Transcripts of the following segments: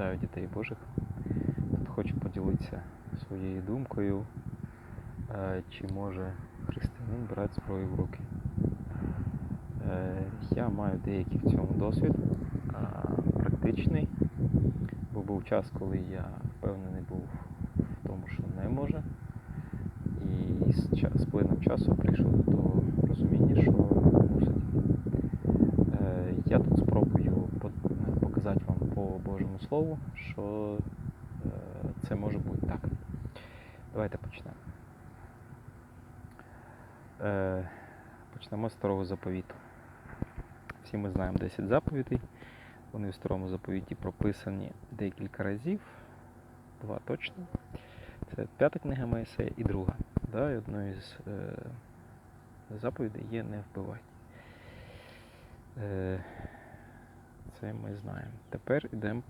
Вітаю дітей Божих. Тут хочу поділитися своєю думкою, е, чи може християнин брати зброю в руки. Е, Я маю деякий в цьому досвід, практичний, бо був час, коли я впевнений був в тому, що не може. І з плином часу прийшов до розуміння, що мусить. Е, Я тут спробую по- е, показати вам по Божому Слову, що е, це може бути так. Давайте почнемо. Е, Почнемо з старого заповіту. Всі ми знаємо 10 заповідей. Вони в старому заповіті прописані декілька разів, два точно. Це п'ята книга Моїсея і друга. Да, і одною з е, заповідей є не вбивай. Е, це ми знаємо. Тепер йдемо,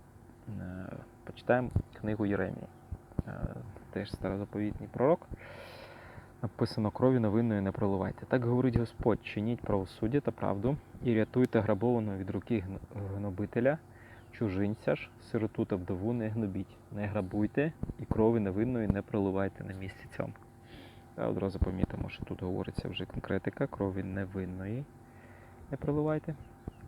почитаємо книгу Єремії. Е, теж старозаповітній пророк. Написано крові невинної не проливайте. Так говорить Господь, чиніть правосуддя та правду і рятуйте грабованого від руки гнобителя, чужинця ж, сироту та вдову не гнобіть, не грабуйте і крові невинної не проливайте на місці цьому. Та одразу помітимо, що тут говориться вже конкретика, крові невинної не проливайте.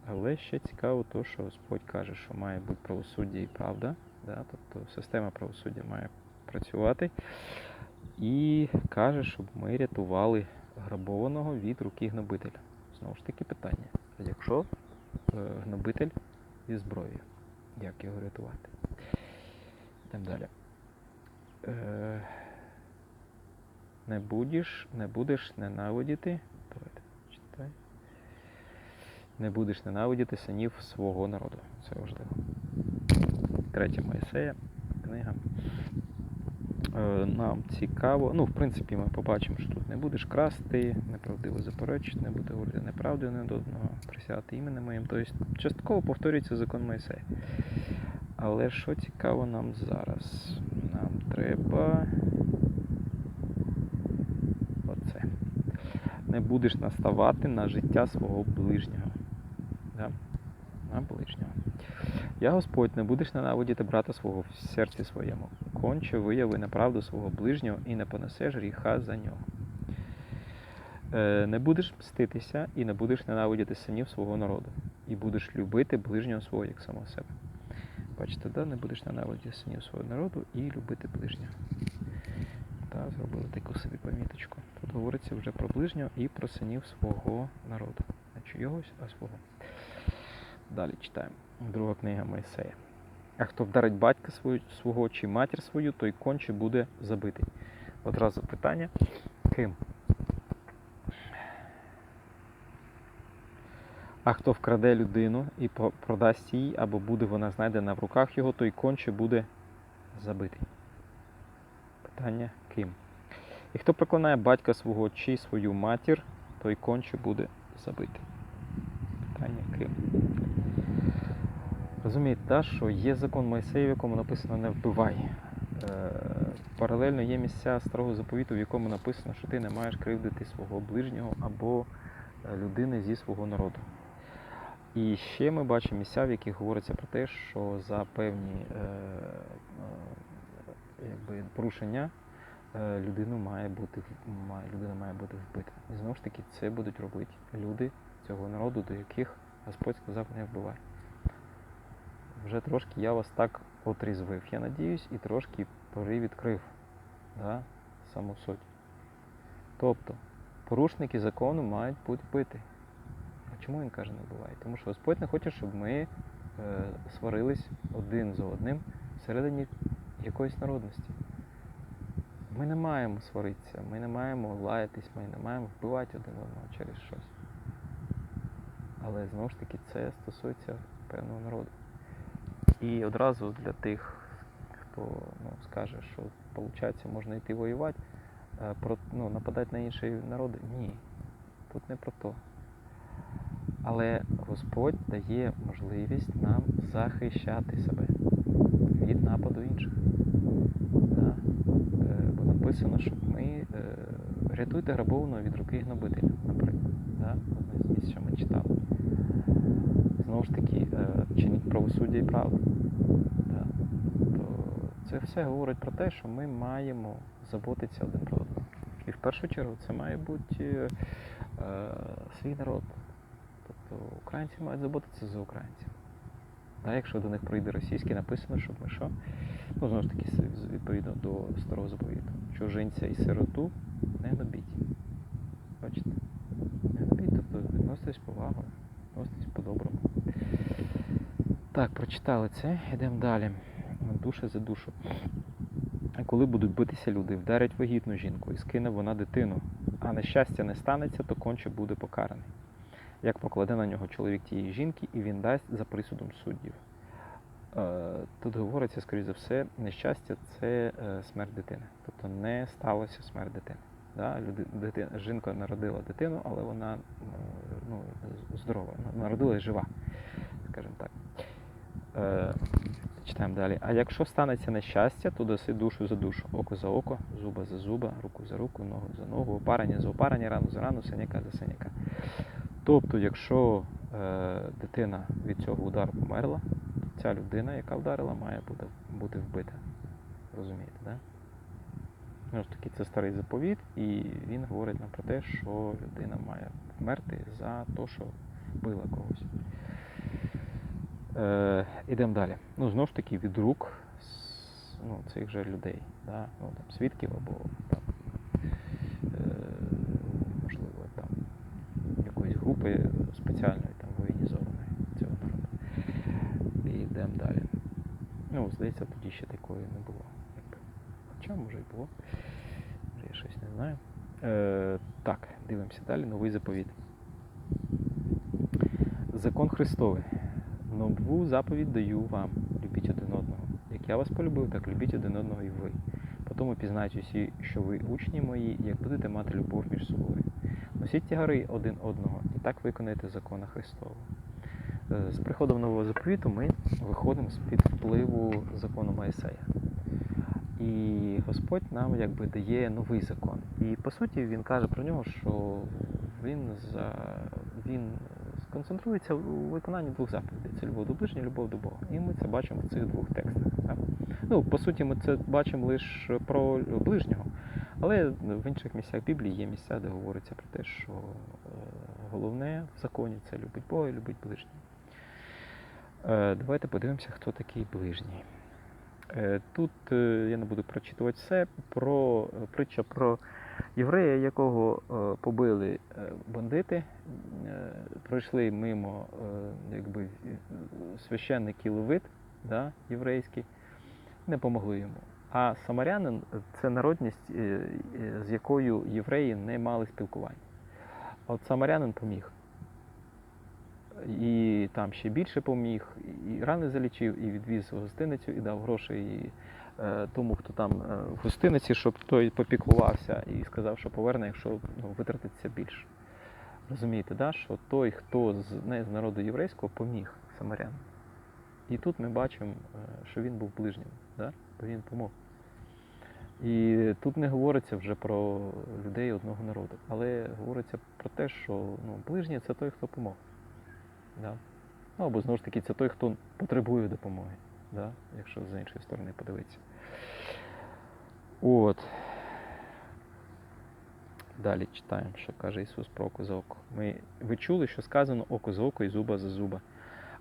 Але ще цікаво то, що Господь каже, що має бути правосуддя і правда. Да? Тобто система правосуддя має працювати. І каже, щоб ми рятували грабованого від руки гнобителя. Знову ж таки питання. Якщо е, гнобитель зі зброєю, як його рятувати? Йдемо далі. Е, не будеш, не будеш ненавидіти. Не будеш ненавидіти синів свого народу. Це важливо. Третя Моїсея, книга. Е, Нам цікаво. Ну, в принципі, ми побачимо, що тут не будеш красти, неправдиво заперечити, не буде говорити неправди один до одного, присягати іменем моїм. Тобто частково повторюється закон Моїсея. Але що цікаво нам зараз? Нам треба. Оце. Не будеш наставати на життя свого ближнього. Да? На ближнього. Я Господь, не будеш ненавидіти брата свого в серці своєму. Конче вияви неправду свого ближнього і не понесеш гріха за нього. Е, не будеш мститися і не будеш ненавидіти синів свого народу, і будеш любити ближнього свого як самого себе. Бачите, да? не будеш ненавидіти синів свого народу і любити ближнього. Та, зробили таку собі поміточку. Тут говориться вже про ближнього і про синів свого народу. Не чийогось, а свого. Далі читаємо. Друга книга Моїсея. А хто вдарить батька свого чи матір свою, той конче буде забитий. Одразу питання. Ким? А хто вкраде людину і продасть їй, або буде вона знайдена в руках його, той конче буде забитий. Питання ким? І хто проклинає батька свого чи свою матір, той конче буде забитий. Питання ким? Розумієте, да, що є закон Мойсея, в якому написано не вбивай. Е, паралельно є місця старого заповіту, в якому написано, що ти не маєш кривдити свого ближнього або е, людини зі свого народу. І ще ми бачимо місця, в яких говориться про те, що за певні е, е, якби, порушення е, людину має бути, має, людина має бути вбита. І знову ж таки, це будуть робити люди цього народу, до яких Господь сказав не вбивай. Вже трошки я вас так отрізвив, я надіюсь, і трошки привідкрив да, саму суть. Тобто, порушники закону мають бути вбиті. А чому він каже не вбивай? Тому що Господь не хоче, щоб ми е, сварились один за одним всередині якоїсь народності. Ми не маємо сваритися, ми не маємо лаятись, ми не маємо вбивати один одного через щось. Але знову ж таки це стосується певного народу. І одразу для тих, хто ну, скаже, що виходить, можна йти воювати, е, про, ну, нападати на інші народи. Ні, тут не про то. Але Господь дає можливість нам захищати себе від нападу інших. Да? Е, Бо написано, щоб ми е, рятуйте грабованого від руки гнобителя, наприклад. Да? Одне з місць, що ми читали. Знову ж таки, е, чиніть правосуддя і правду. Да? це все говорить про те, що ми маємо заботитися один про одного. І в першу чергу це має бути е, свій народ. Тобто українці мають заботитися за українців. А якщо до них прийде російський, написано, щоб ми що? Ну, знову ж таки, відповідно до старого заповіту. Чужинця і сироту не набіть. Бачите? Не набіть, тобто відноситесь з повагою, відноситесь по-доброму. Так, прочитали це, йдемо далі. Душа за душу. Коли будуть битися люди, вдарять вагітну жінку і скине вона дитину, а нещастя не станеться, то конче буде покараний. Як покладе на нього чоловік тієї жінки, і він дасть за присудом суддів. Е, Тут говориться, скоріш за все, нещастя це е, смерть дитини. Тобто не сталося смерть дитини. Да? Дитина, жінка народила дитину, але вона ну, здорова, народила і жива, скажімо так. Е, Читаємо далі. А якщо станеться нещастя, то даси душу за душу, око за око, зуба за зуба, руку за руку, ногу за ногу, опарення за опарення, рану за рану, синяка за синяка. Тобто, якщо е, дитина від цього удару померла, то ця людина, яка вдарила, має бути, бути вбита. Розумієте? Да? Знову ж таки, це старий заповіт, і він говорить нам про те, що людина має вмерти за те, що била когось. Е, ідемо далі. Ну, знову ж таки, від рук ну, цих же людей, да? ну, там, свідків або там, е, можливо, там, якоїсь групи спеціальної, там, воєнізованої цього народу. І йдемо далі. Ну, здається, тоді ще такої не було. Хоча, може і було. Може, я щось не знаю. Е, так, дивимося далі. Новий заповіт. Закон Христовий. Нову заповідь даю вам, любіть один одного. Як я вас полюбив, так любіть один одного і ви. Потому пізнають усі, що ви учні мої, як будете мати любов між собою. Носіть тягари один одного і так виконайте закона Христового. Е, З приходом нового заповіту ми виходимо з-під впливу закону Моїсея. І Господь нам якби дає новий закон. І по суті він каже про нього, що він, за, він сконцентрується у виконанні двох заповідей. Це любов до ближнього, любов до Бога. І ми це бачимо в цих двох текстах. Так? Ну, по суті, ми це бачимо лише про ближнього, але в інших місцях Біблії є місця, де говориться про те, що е, головне в законі це любить Бога і любить ближнього. Е, Давайте подивимося, хто такий ближній. Е, Тут я не буду прочитувати все про притча про єврея, якого е, побили е, бандити, е, пройшли мимо якби, священник і левит да, єврейський, не помогли йому. А самарянин це народність, з якою євреї не мали спілкування. От самарянин поміг. І там ще більше поміг, і рани залічив, і відвіз в гостиницю, і дав гроші і, тому, хто там е, в гостиниці, щоб той попіклувався і сказав, що поверне, якщо ну, витратиться більше. Розумієте, да? що той, хто з, не з народу єврейського, поміг самарянам. І тут ми бачимо, е, що він був ближнім, да? бо він помог. І тут не говориться вже про людей одного народу, але говориться про те, що ну, ближній це той, хто помог. Да? Ну, або знову ж таки, це той, хто потребує допомоги, да? якщо з іншої сторони подивитися. От. Далі читаємо, що каже Ісус про око за око. Ми, ви чули, що сказано око за око і зуба за зуба.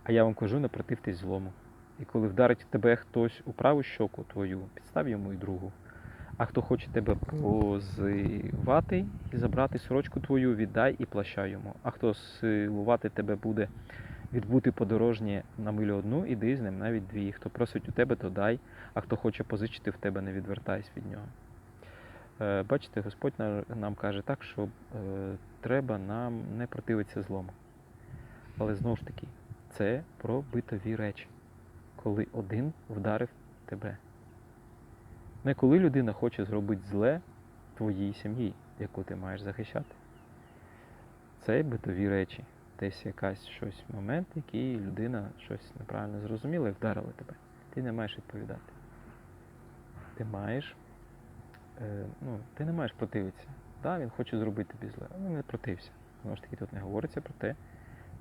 А я вам кажу, не противтесь злому. І коли вдарить тебе хтось у праву щоку твою, підстав йому і другу. А хто хоче тебе позивати і забрати сорочку твою, віддай і плаща йому. А хто силувати тебе буде відбути подорожнє на милю одну, іди з ним навіть дві. Хто просить у тебе, то дай, а хто хоче позичити в тебе, не відвертайся від нього. Е, Бачите, Господь нам каже так, що е, треба нам не противитися злому. Але знову ж таки, це про битові речі, коли один вдарив тебе. Не коли людина хоче зробити зле твоїй сім'ї, яку ти маєш захищати. Це битові речі. Десь якась щось момент, який людина щось неправильно зрозуміла і вдарила тебе. Ти не маєш відповідати. Ти маєш, е, ну, ти не маєш противитися. Да, він хоче зробити тобі зле, але не протився. Знову ж таки, тут не говориться про те,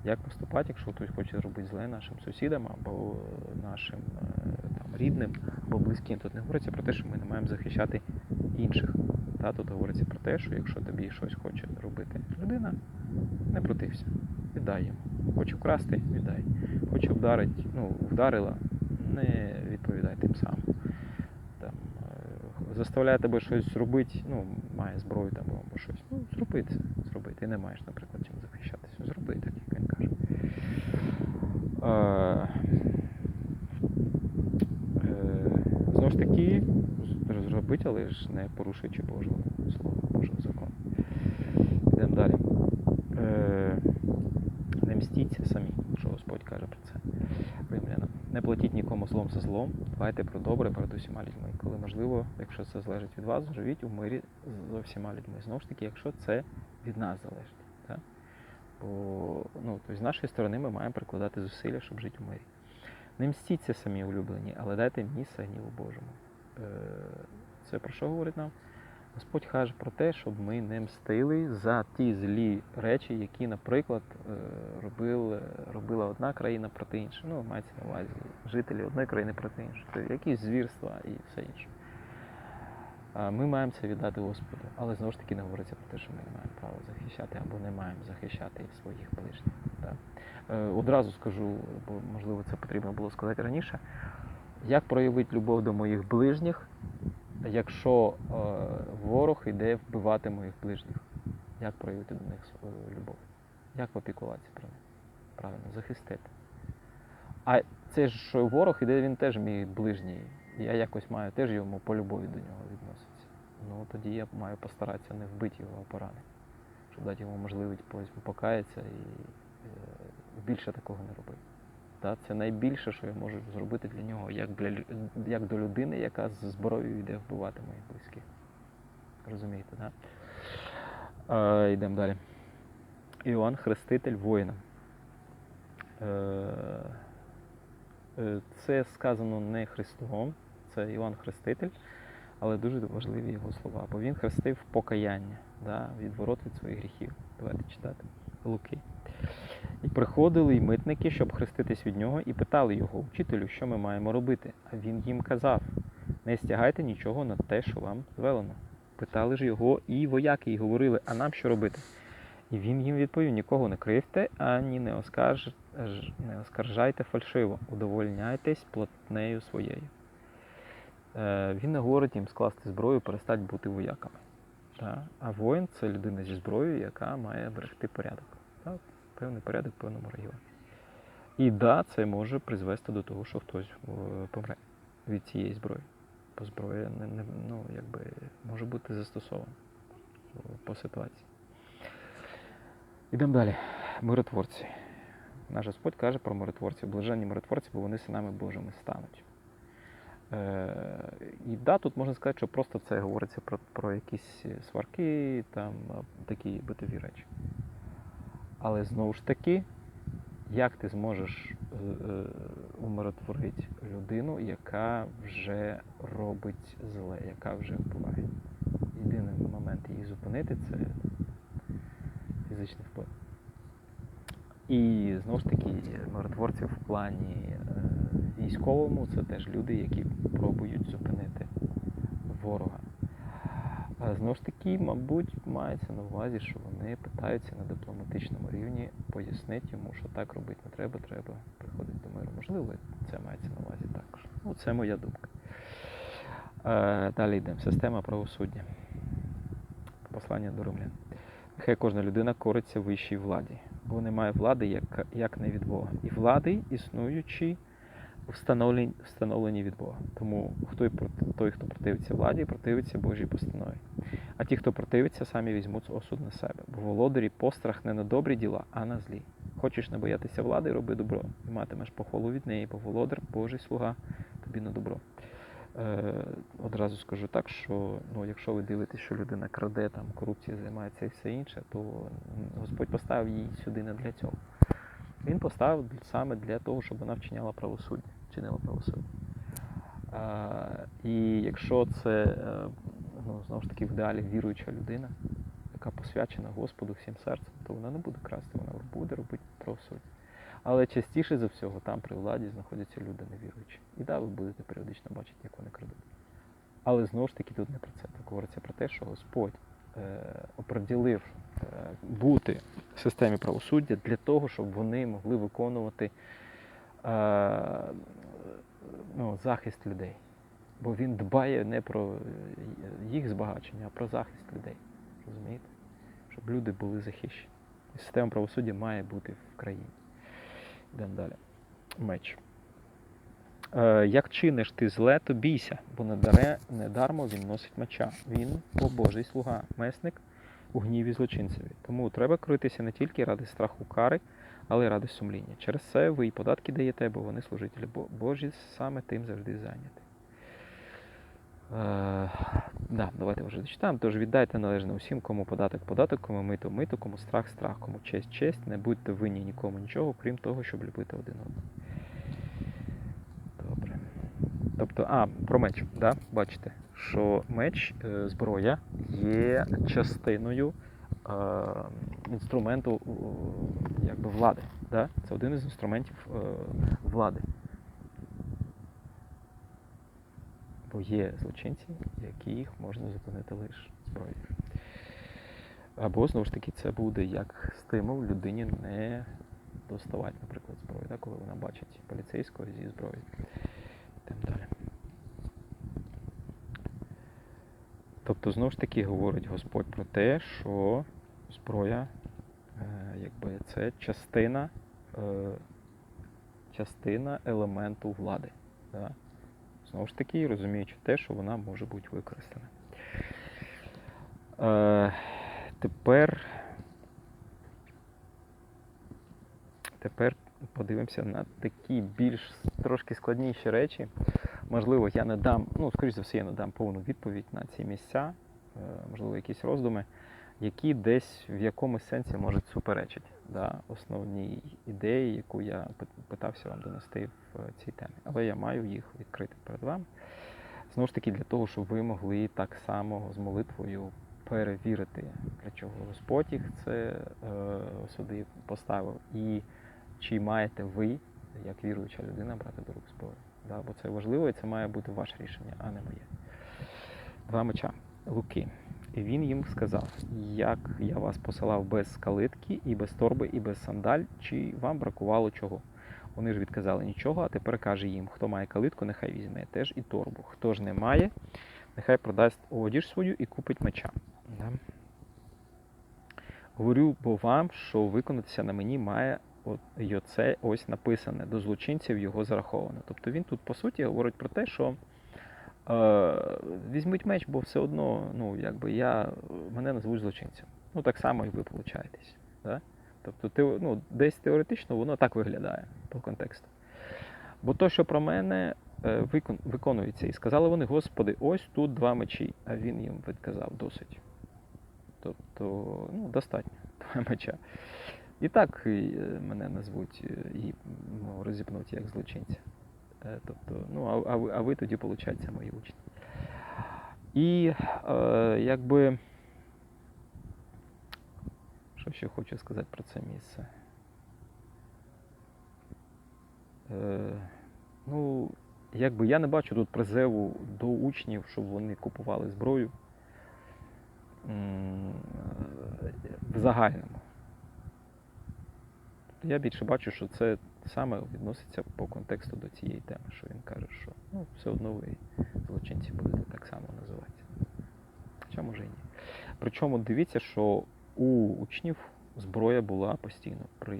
як поступати, якщо хтось хоче зробити зле нашим сусідам або е, нашим е, там, рідним або близьким. Тут не говориться про те, що ми не маємо захищати інших. Та, тут говориться про те, що якщо тобі щось хоче робити людина, не протився, віддай йому. Хоче вкрасти, віддай. Хоче вдарити, ну, вдарила, не відповідай тим самим. Там, е, заставляє тебе щось зробити, ну, має зброю там або щось. Ну, зроби це, зроби. Ти не маєш, наприклад, чим захищатися. Зроби так, як він каже. Е, е, Знову ж таки, зробити, але ж не порушуючи Божого слова, Божого закону. Йдемо далі. Е, Не самі, що Господь каже про це римлянам. Не платіть нікому злом за злом, дбайте про добре перед усіма людьми. Коли можливо, якщо це залежить від вас, живіть у мирі з всіма людьми. Знову ж таки, якщо це від нас залежить. Так? Бо ну, тобто, з нашої сторони ми маємо прикладати зусилля, щоб жити у мирі. Не мстіться самі улюблені, але дайте місце гніву Божому. Е, Це про що говорить нам? Господь каже про те, щоб ми не мстили за ті злі речі, які, наприклад, е, робили, робила одна країна проти іншої. Ну, мається на увазі жителі одної країни проти іншої. Тобто якісь звірства і все інше. Ми маємо це віддати Господу, але знову ж таки не говориться про те, що ми не маємо права захищати або не маємо захищати своїх ближніх. Так? Е, Одразу скажу, бо можливо це потрібно було сказати раніше. Як проявити любов до моїх ближніх, якщо е, ворог йде вбивати моїх ближніх? Як проявити до них свою любов? Як попікуватися про них? Правильно, захистити. А це ж що ворог іде, він теж мій ближній. Я якось маю теж йому по любові до нього відноситися. Ну тоді я маю постаратися не вбити його а поранити, щоб дати йому можливість покаятися і е, більше такого не робити. Та, це найбільше, що я можу зробити для нього, як, для, як до людини, яка з зброєю йде вбивати моїх близьких. Розумієте, так? Да? Йдемо далі. Іоанн Хреститель воїна. Е, е, це сказано не Христом, це Іван Хреститель, але дуже важливі його слова. Бо він хрестив покаяння, да, відворот від своїх гріхів. Давайте читати. Луки. І приходили й митники, щоб хреститись від нього, і питали його, учителю, що ми маємо робити. А він їм казав: не стягайте нічого на те, що вам звелено. Питали ж його і вояки, і говорили, а нам що робити? І він їм відповів: нікого не кривте, ані не, оскарж... не оскаржайте фальшиво, удовольняйтесь платнею своєю. Е, він не говорить їм скласти зброю, перестати бути вояками. Та? А воїн це людина зі зброєю, яка має берегти порядок. Та? Певний порядок в певному регіоні. І да, це може призвести до того, що хтось е, помре від цієї зброї. Бо зброя не, не, ну, якби, може бути застосована е, по ситуації. Ідемо далі. Миротворці. Наш Господь каже про миротворців. Блаженні миротворці, бо вони синами Божими стануть. Е, і да, тут можна сказати, що просто це говориться про, про якісь сварки, там такі битові речі. Але знову ж таки, як ти зможеш е, е, умиротворити людину, яка вже робить зле, яка вже вбиває? Єдиний момент її зупинити це фізичний вплив. І знову ж таки, миротворці в плані е, військовому це теж люди, які пробують зупинити ворога. Знову ж таки, мабуть, мається на увазі, що вони питаються на дипломатичному рівні пояснити йому, що так робити не треба, треба приходити до миру. Можливо, це мається на увазі також. Ну, це моя думка. Е, Далі йдемо. Система правосуддя. Послання до римлян. Нехай кожна людина кориться вищій владі, бо немає влади, як, як не від Бога. І влади, існуючі, встановлені, встановлені від Бога. Тому хто той, хто противиться владі, противиться Божій постанові. А ті, хто противиться, самі візьмуть осуд на себе. Бо володарі пострах не на добрі діла, а на злі. Хочеш не боятися влади, роби добро, і матимеш похвалу від неї, бо володар, Божий слуга, тобі на добро. Е, одразу скажу так, що ну, якщо ви дивитесь, що людина краде, там, корупцією займається і все інше, то Господь поставив її сюди не для цього. Він поставив саме для того, щоб вона вчиняла правосуддя, чинила правосуддя. А, і якщо це е, ну, знову ж таки в ідеалі віруюча людина, яка посвячена Господу всім серцем, то вона не буде красти, вона буде робити правосуддя. Але частіше за всього там при владі знаходяться люди невіруючі. І так, ви будете періодично бачити, як вони крадуть. Але знову ж таки тут не про це. Тут говориться про те, що Господь оприділив е, бути в системі правосуддя для того, щоб вони могли виконувати е, ну, захист людей. Бо він дбає не про їх збагачення, а про захист людей. Розумієте? Щоб люди були захищені. І система правосуддя має бути в країні. Йдемо далі. Меч. Е, як чиниш ти зле, то бійся, бо не, даре, не він носить меча. Він, о Божий слуга, месник у гніві злочинцеві. Тому треба критися не тільки ради страху кари, але й ради сумління. Через це ви і податки даєте, бо вони служителі Божі саме тим завжди зайняті. Е, да, давайте вже дочитаємо. Тож віддайте належне усім, кому податок податок, кому мито мито, кому страх страх, кому честь честь. Не будьте винні нікому нічого, крім того, щоб любити один одного. Тобто, а, про меч, да? бачите, що меч, е, зброя є частиною е, інструменту е, якби, влади. Да? Це один із інструментів е, влади. Бо є злочинці, яких можна зупинити лише зброєю. Або, знову ж таки, це буде як стимул людині не доставати, наприклад, зброю, да, коли вона бачить поліцейського зі зброєю. Тим далі. Тобто, знову ж таки, говорить Господь про те, що зброя, е, якби це частина, е, частина елементу влади. Да? Знову ж таки, розуміючи те, що вона може бути використана. Е, тепер, тепер подивимося на такі більш трошки складніші речі. Можливо, я не дам, ну, скоріш за все, я не дам повну відповідь на ці місця, е, можливо, якісь роздуми, які десь в якомусь сенсі можуть суперечити да, основній ідеї, яку я питався вам донести в е, цій темі. Але я маю їх відкрити перед вами. Знову ж таки, для того, щоб ви могли так само з молитвою перевірити, для чого Господь їх це е, сюди поставив, і чи маєте ви, як віруюча людина, брати до рук зброю. Да? Бо це важливо, і це має бути ваше рішення, а не моє. Два меча. Луки. І він їм сказав: як я вас посилав без калитки, і без торби, і без сандаль, чи вам бракувало чого? Вони ж відказали нічого, а тепер каже їм, хто має калитку, нехай візьме теж і торбу. Хто ж не має, нехай продасть одіж свою і купить меча. Да? Говорю бо вам, що виконатися на мені має оце ось написане, до злочинців його зараховано. Тобто він тут, по суті, говорить про те, що е, візьміть меч, бо все одно, ну, якби я, мене назвуть злочинцем. Ну, так само і ви получаєтесь. Да? Тобто, ти, ну, десь теоретично воно так виглядає по контексту. Бо то, що про мене е, викон, виконується, і сказали вони, Господи, ось тут два мечі, а він їм відказав досить. Тобто, ну, достатньо два меча. І так е, мене назвуть е, і ну, розіпнуть як злочинця. Е, Тобто, ну, а, а, ви, а ви тоді, виходить, мої учні. І е, якби. Що ще хочу сказати про це місце? Е, ну, якби я не бачу тут призиву до учнів, щоб вони купували зброю в загальному. Я більше бачу, що це саме відноситься по контексту до цієї теми, що він каже, що ну, все одно ви злочинці будете так само називатися. Хоча може і ні. Причому дивіться, що у учнів зброя була постійно при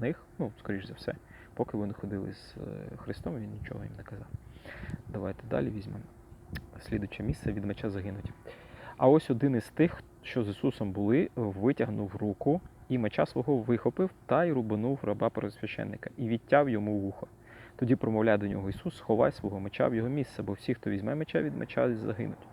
них, ну, скоріш за все, поки вони ходили з е, Христом, він нічого їм не казав. Давайте далі візьмемо. Слідуче місце від меча загинуть. А ось один із тих, що з Ісусом були, витягнув руку і меча свого вихопив та й рубанув раба первосвященника, і відтяв йому вухо. Тоді промовляє до нього Ісус, сховай свого меча в його місце, бо всі, хто візьме меча від меча, загинуть.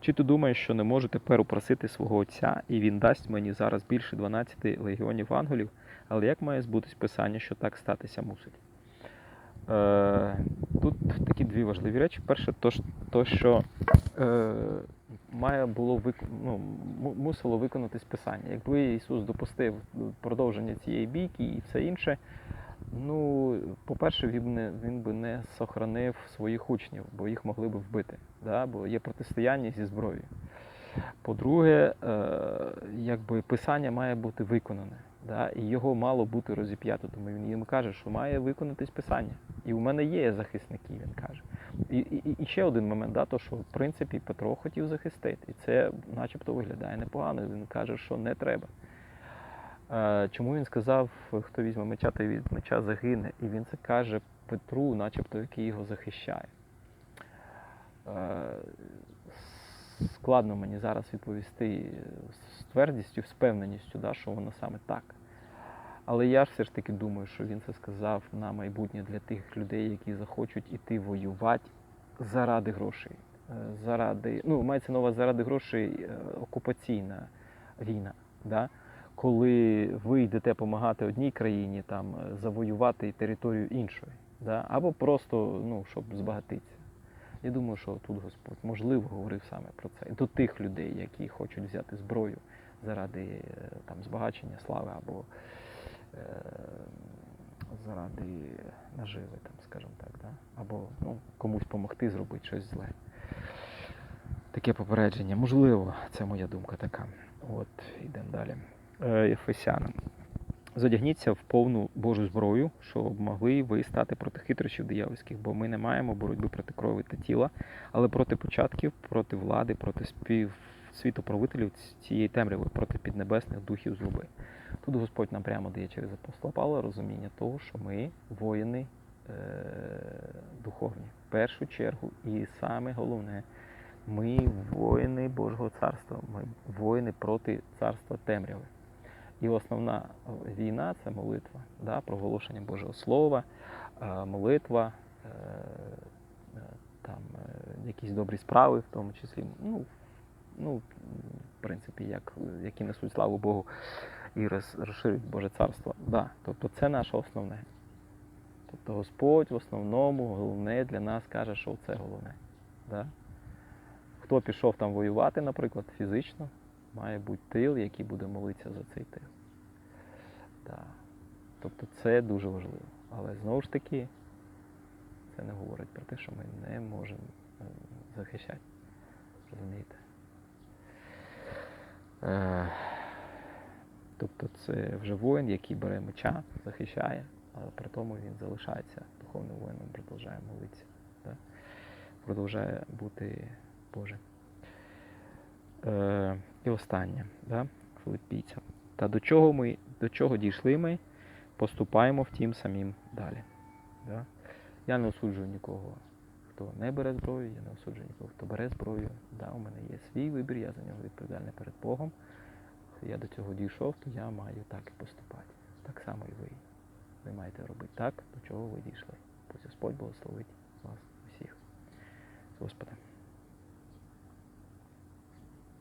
Чи ти думаєш, що не можу тепер упросити свого отця, і він дасть мені зараз більше 12 легіонів ангелів, але як має збутись писання, що так статися мусить? Е, тут такі дві важливі речі. Перше, то що е, має було вик... ну, мусило виконатись писання. Якби Ісус допустив продовження цієї бійки і все інше, Ну, по-перше, він, не, він би не сохранив своїх учнів, бо їх могли б вбити, да? бо є протистояння зі зброєю. По-друге, е, якби писання має бути виконане, да? і його мало бути розіп'ято. Тому він їм каже, що має виконатись писання. І у мене є захисники, він каже. І, і, і ще один момент, да, то, що в принципі Петро хотів захистити. І це начебто виглядає непогано. Він каже, що не треба. Е, Чому він сказав, хто візьме меча, той від меча загине? І він це каже Петру, начебто, який його захищає. Е, Складно мені зараз відповісти з твердістю, з впевненістю, да, що воно саме так. Але я ж все ж таки думаю, що він це сказав на майбутнє для тих людей, які захочуть іти воювати заради грошей. Е, Заради, ну, мається увазі заради грошей е, окупаційна війна. Да? Коли ви йдете допомагати одній країні там, е, завоювати територію іншої, да? або просто ну, щоб збагатитися. Я думаю, що тут Господь можливо говорив саме про це. До тих людей, які хочуть взяти зброю заради там, збагачення, слави або заради наживи, там, скажімо так, да? або ну, комусь допомогти зробити щось зле. Таке попередження. Можливо, це моя думка така. От, йдемо далі. Е, Ефесянам. Зодягніться в повну Божу зброю, щоб могли ви стати проти хитрощів диявольських, бо ми не маємо боротьби проти крові та тіла, але проти початків, проти влади, проти спів світоправителів цієї темряви, проти піднебесних духів злоби. Тут Господь нам прямо дає через апостола Павла розуміння того, що ми воїни е- духовні. В першу чергу, і саме головне, ми воїни Божого царства, ми воїни проти царства темряви. І основна війна це молитва, да, проголошення Божого Слова, е, молитва, е, там, е, якісь добрі справи, в тому числі, ну, ну, в принципі, як, які несуть славу Богу і роз- розширюють Боже царство. Да, тобто це наше основне. Тобто Господь в основному головне для нас каже, що це головне. Да? Хто пішов там воювати, наприклад, фізично, має бути тил, який буде молитися за цей тил. Да. Тобто це дуже важливо. Але знову ж таки, це не говорить про те, що ми не можемо е, захищати. Розумієте? Тобто це вже воїн, який бере меча, захищає, але при тому він залишається духовним воїном, продовжує молитися. Да? Продовжує бути Божим. Е, і останнє, да? Филиппійцям. Та до чого ми, до чого дійшли ми, поступаємо втім самим далі. Да? Я не осуджую нікого, хто не бере зброю, я не осуджую нікого, хто бере зброю. Да, у мене є свій вибір, я за нього відповідальний перед Богом. Я до цього дійшов, то я маю так і поступати. Так само і ви. Ви маєте робити так, до чого ви дійшли. Пусть Господь благословить вас усіх. З Господом.